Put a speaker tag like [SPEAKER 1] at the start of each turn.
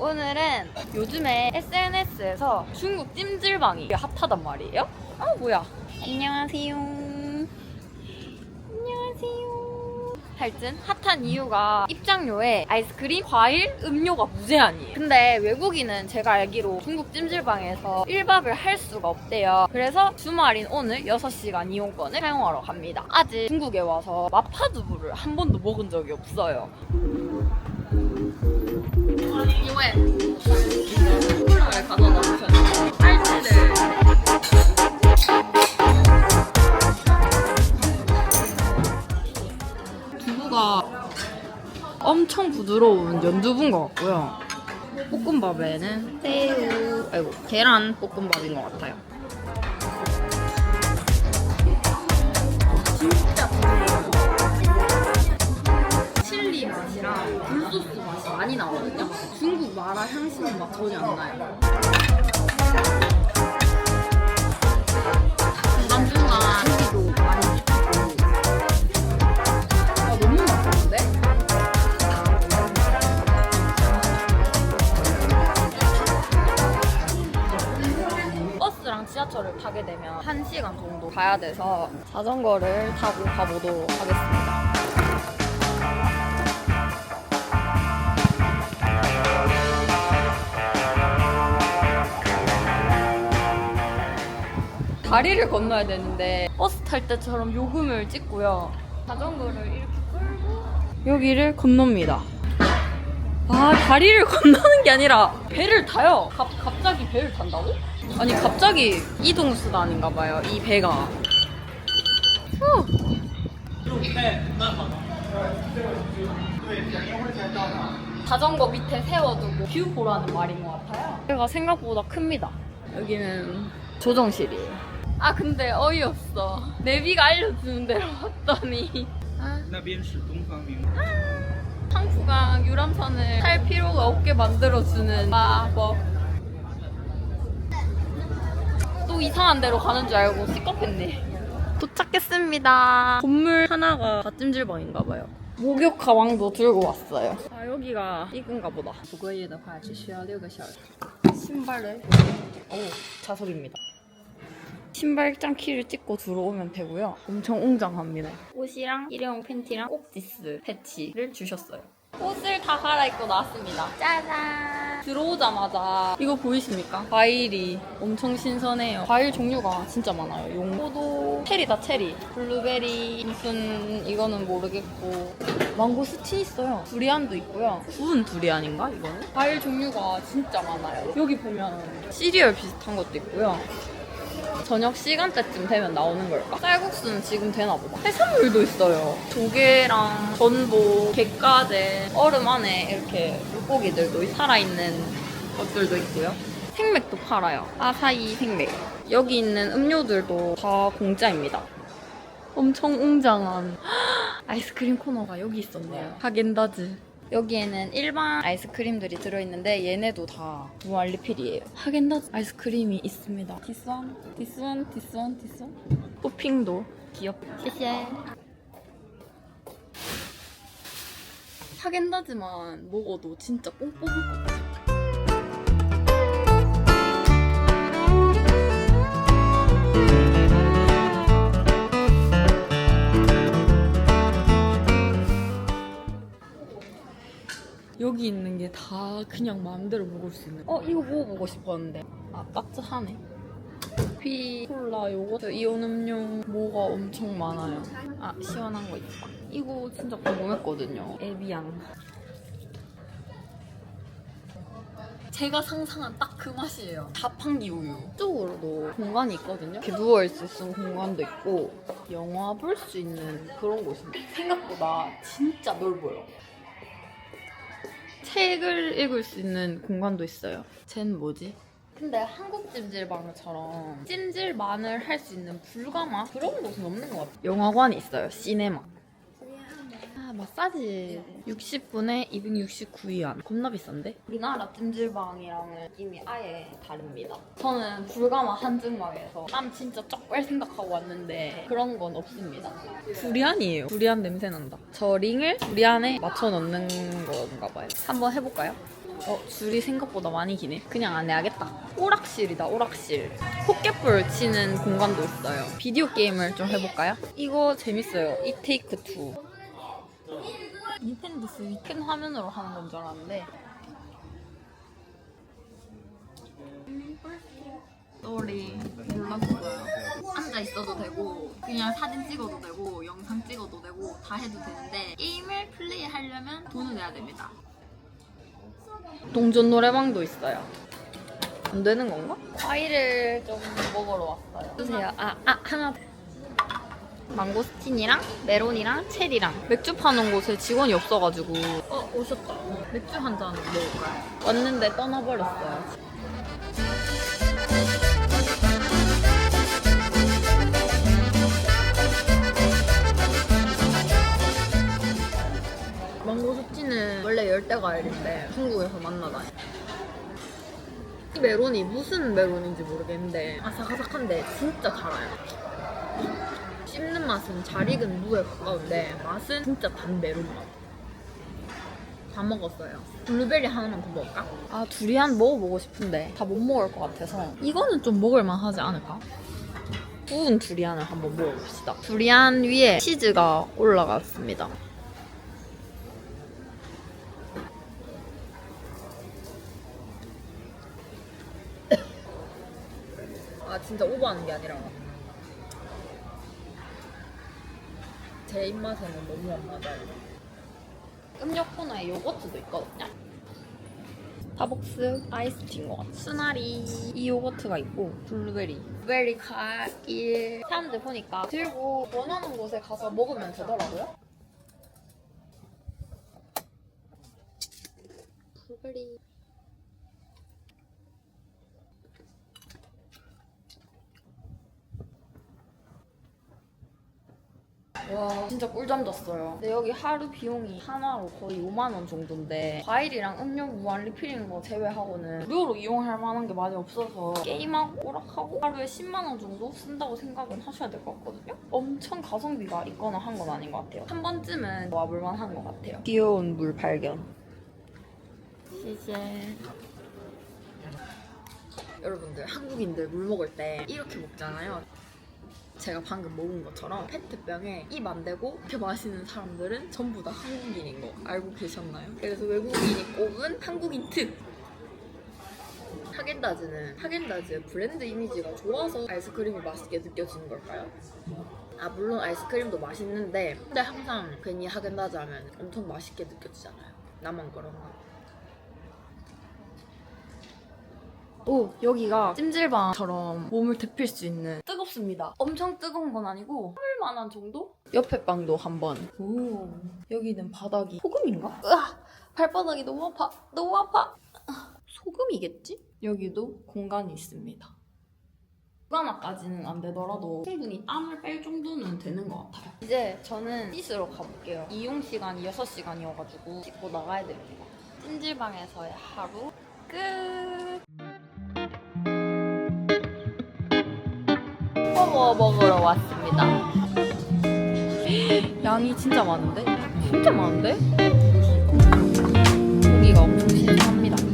[SPEAKER 1] 오늘은 요즘에 SNS에서 중국 찜질방이 핫하단 말이에요. 아 뭐야? 안녕하세요. 안녕하세요. 하여튼 핫한 이유가 입장료에 아이스크림, 과일, 음료가 무제한이에요. 근데 외국인은 제가 알기로 중국 찜질방에서 1박을 할 수가 없대요. 그래서 주말인 오늘 6시간 이용권을 사용하러 갑니다. 아직 중국에 와서 마파두부를 한 번도 먹은 적이 없어요. 두부가 엄청 부드러운 연두부인 것 같고요. 볶음밥에는 새우, 아이고 계란 볶음밥인 것 같아요. 진짜 부드러워요. 칠리 맛이랑 많이 나거든요. 중국 마라 향신료 맛 전혀 안 나요. 중간중간 고기도 많이 있고. 아, 너무 맛있는데? 버스랑 지하철을 타게 되면 1시간 정도 가야 돼서 자전거를 타고 가보도록 하겠습니다. 다리를 건너야 되는데 버스 탈 때처럼 요금을 찍고요. 자전거를 이렇게 끌고 여기를 건넙니다. 아 다리를 건너는 게 아니라 배를 타요. 갑, 갑자기 배를 탄다고? 아니 갑자기 이동 수단인가 봐요. 이 배가. 후. 자전거 밑에 세워두고 뷰 보라는 말인 것 같아요. 배가 생각보다 큽니다. 여기는 조정실이에요. 아 근데 어이없어. 내비가 알려주는 대로 왔더니
[SPEAKER 2] 那边是东方明。
[SPEAKER 1] 상프가 유람선을 탈 필요가 없게 만들어주는 마법. 또 이상한 데로 가는 줄 알고 시겁했네. 도착했습니다. 건물 하나가 갓찜질방인가 봐요. 목욕 가방도 들고 왔어요. 아 여기가 이건가 보다.
[SPEAKER 3] 不过夜的话，只需要六个小时。
[SPEAKER 1] 신발을 오 자석입니다. 신발장 키를 찍고 들어오면 되고요. 엄청 웅장합니다. 옷이랑 일회용 팬티랑 옥지스 패치를 주셨어요. 옷을 다 갈아입고 나왔습니다. 짜잔! 들어오자마자 이거 보이십니까? 과일이 엄청 신선해요. 과일 종류가 진짜 많아요. 용포도, 체리다 체리, 블루베리, 무슨 이거는 모르겠고 망고스틴 있어요. 두리안도 있고요. 구운 두리안인가 이거는? 과일 종류가 진짜 많아요. 여기 보면 시리얼 비슷한 것도 있고요. 저녁 시간대쯤 되면 나오는 걸까? 쌀국수는 지금 되나 보다. 해산물도 있어요. 조개랑 전복, 게까지 얼음 안에 이렇게 물고기들도 살아있는 것들도 있고요. 생맥도 팔아요. 아사히 생맥. 여기 있는 음료들도 다 공짜입니다. 엄청 웅장한 아이스크림 코너가 여기 있었네요. 하겐다즈. 여기에는 일반 아이스크림들이 들어있는데 얘네도 다 무한 리필이에요. 하겐다즈 아이스크림이 있습니다. 디스원, 디스원, 디스원, 디스원. 토핑도 귀엽다.谢谢. 하겐다즈만 먹어도 진짜 뽕 뽑을 것 같아 여기 있는 게 다 그냥 마음대로 먹을 수 있는. 어 이거 먹어보고 싶었는데 아 따뜻하네. 커피, 콜라, 요거트, 이온 음료 뭐가 엄청 많아요. 아 시원한 거 있다. 이거 진짜 궁금했거든요. 에비앙. 제가 상상한 딱 그 맛이에요. 자판기 우유. 이쪽으로도 공간이 있거든요. 이렇게 누워있을 수 있는 공간도 있고 영화 볼 수 있는 그런 곳인데 생각보다 진짜 넓어요. 책을 읽을 수 있는 공간도 있어요. 쟨 뭐지? 근데 한국 찜질방처럼 찜질만을 할 수 있는 불가마 그런 곳은 없는 것 같아요. 영화관이 있어요. 시네마. 아, 마사지 60분에 269위안. 겁나 비싼데? 우리나라 찜질방이랑은 느낌이 아예 다릅니다. 저는 불가마 한증막에서 땀 진짜 쩍 뺄 생각하고 왔는데 그런 건 없습니다. 두리안이에요. 두리안 냄새 난다. 저 링을 두리안에 맞춰 넣는 건가 봐요. 한번 해볼까요? 어, 줄이 생각보다 많이 기네. 그냥 안 해야겠다. 오락실이다, 오락실. 포켓볼 치는 공간도 있어요. 비디오 게임을 좀 해볼까요? 이거 재밌어요. 이 테이크 투. 닌텐도 스위치 큰 화면으로 하는 건 줄 알았는데. 쏘리 몰랐어요. 앉아 있어도 되고 그냥 사진 찍어도 되고 영상 찍어도 되고 다 해도 되는데 게임을 플레이하려면 돈을 내야 됩니다. 동전 노래방도 있어요. 안 되는 건가? 과일을 좀 먹으러 왔어요. 주세요. 아, 아 하나. 망고스틴이랑 메론이랑 체리랑 맥주 파는 곳에 직원이 없어가지고 어 오셨다. 맥주 한 잔 먹을까요? 왔는데 떠나버렸어요. 망고스틴은 원래 열대 과일인데 중국에서 만나다니. 이 메론이 무슨 메론인지 모르겠는데 아삭아삭한데 진짜 달아요. 씹는 맛은 잘 익은 무에 가까운데 맛은 진짜 단 메론 맛. 다 먹었어요. 블루베리 하나만 더 먹을까? 아 두리안 먹어보고 싶은데 다 못 먹을 것 같아서 이거는 좀 먹을만 하지 않을까? 구운 두리안을 한번 먹어봅시다. 두리안 위에 치즈가 올라갔습니다. 아 진짜 오버하는 게 아니라 제 입맛에는 너무 안 맞아요. 음료 코너에 요거트도 있거든요. 스타벅스 아이스티인 것 같아. 수나리 이 요거트가 있고 블루베리, 블루베리 과일. 사람들 보니까 들고 원하는 곳에 가서 먹으면 되더라고요. 블루베리. 와 진짜 꿀잠 잤어요. 근데 여기 하루 비용이 하나로 거의 5만 원 정도인데 과일이랑 음료 무한 리필인 거 제외하고는 무료로 이용할 만한 게 많이 없어서 게임하고 오락하고 하루에 10만 원 정도 쓴다고 생각은 하셔야 될 것 같거든요. 엄청 가성비가 있거나 한 건 아닌 것 같아요. 한 번쯤은 와볼 만한 것 같아요. 귀여운 물 발견. 시제. 여러분들 한국인들 물 먹을 때 이렇게 먹잖아요. 제가 방금 먹은 것처럼 페트병에 입 안 대고 이렇게 마시는 사람들은 전부 다 한국인인 거 알고 계셨나요? 그래서 외국인이 꼽은 한국인 특! 하겐다즈는 하겐다즈의 브랜드 이미지가 좋아서 아이스크림이 맛있게 느껴지는 걸까요? 아 물론 아이스크림도 맛있는데 근데 항상 괜히 하겐다즈 하면 엄청 맛있게 느껴지잖아요 나만 그런가? 오 여기가 찜질방처럼 몸을 데필 수 있는 뜨겁습니다. 엄청 뜨거운 건 아니고 참을 만한 정도? 옆에 방도 한번. 오 여기는 바닥이 소금인가? 으아 발바닥이 너무 아파 너무 아파. 아, 소금이겠지? 여기도 공간이 있습니다. 후가마까지는 안 되더라도 충분히 땀을 뺄 정도는 되는 것 같아요. 이제 저는 씻으러 가볼게요. 이용 시간이 6시간이어가지고 씻고 나가야 됩니다. 찜질방에서의 하루 끝 햄버거 먹으러 왔습니다. 양이 진짜 많은데? 진짜 많은데? 고기가 엄청 신선합니다.